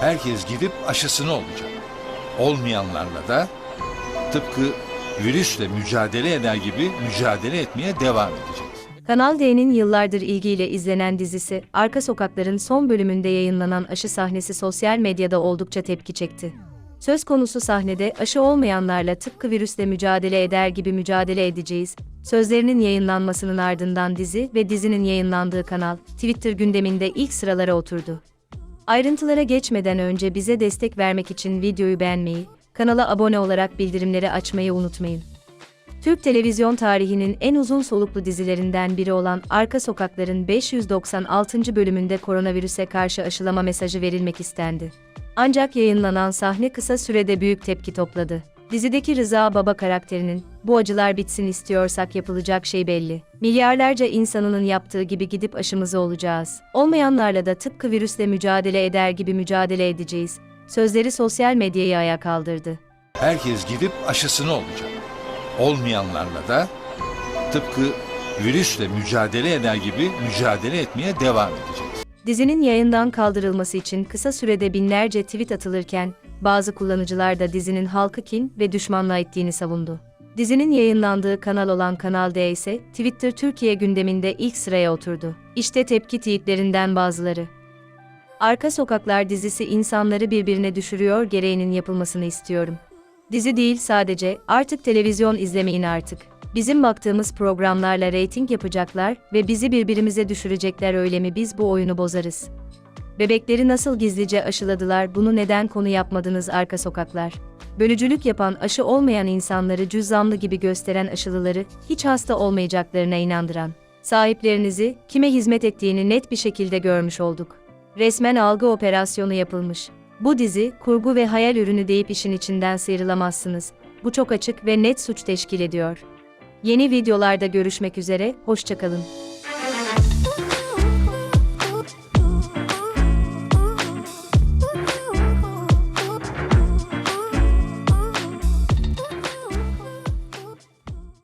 Herkes gidip aşısını olacak. Olmayanlarla da tıpkı virüsle mücadele eder gibi mücadele etmeye devam edeceğiz. Kanal D'nin yıllardır ilgiyle izlenen dizisi, Arka Sokaklar'ın son bölümünde yayınlanan aşı sahnesi sosyal medyada oldukça tepki çekti. Söz konusu sahnede aşı olmayanlarla tıpkı virüsle mücadele eder gibi mücadele edeceğiz, sözlerinin yayınlanmasının ardından dizi ve dizinin yayınlandığı kanal, Twitter gündeminde ilk sıralara oturdu. Ayrıntılara geçmeden önce bize destek vermek için videoyu beğenmeyi, kanala abone olarak bildirimleri açmayı unutmayın. Türk televizyon tarihinin en uzun soluklu dizilerinden biri olan Arka Sokaklar'ın 596. bölümünde koronavirüse karşı aşılama mesajı verilmek istendi. Ancak yayınlanan sahne kısa sürede büyük tepki topladı. Dizideki Rıza Baba karakterinin, bu acılar bitsin istiyorsak yapılacak şey belli. Milyarlarca insanının yaptığı gibi gidip aşımızı olacağız. Olmayanlarla da tıpkı virüsle mücadele eder gibi mücadele edeceğiz. Sözleri sosyal medyayı ayağa kaldırdı. Herkes gidip aşısını olacak. Olmayanlarla da tıpkı virüsle mücadele eder gibi mücadele etmeye devam edeceğiz. Dizinin yayından kaldırılması için kısa sürede binlerce tweet atılırken, bazı kullanıcılar da dizinin halkı kin ve düşmanlığa ittiğini savundu. Dizinin yayınlandığı kanal olan Kanal D ise Twitter Türkiye gündeminde ilk sıraya oturdu. İşte tepki tweetlerinden bazıları. Arka Sokaklar dizisi insanları birbirine düşürüyor gereğinin yapılmasını istiyorum. Dizi değil sadece, artık televizyon izlemeyin artık. Bizim baktığımız programlarla reyting yapacaklar ve bizi birbirimize düşürecekler öyle mi biz bu oyunu bozarız. Bebekleri nasıl gizlice aşıladılar bunu neden konu yapmadınız arka sokaklar? Bölücülük yapan aşı olmayan insanları cüzzamlı gibi gösteren aşılıları hiç hasta olmayacaklarına inandıran. Sahiplerinizi kime hizmet ettiğini net bir şekilde görmüş olduk. Resmen algı operasyonu yapılmış. Bu dizi, kurgu ve hayal ürünü deyip işin içinden sıyrılamazsınız. Bu çok açık ve net suç teşkil ediyor. Yeni videolarda görüşmek üzere, hoşçakalın.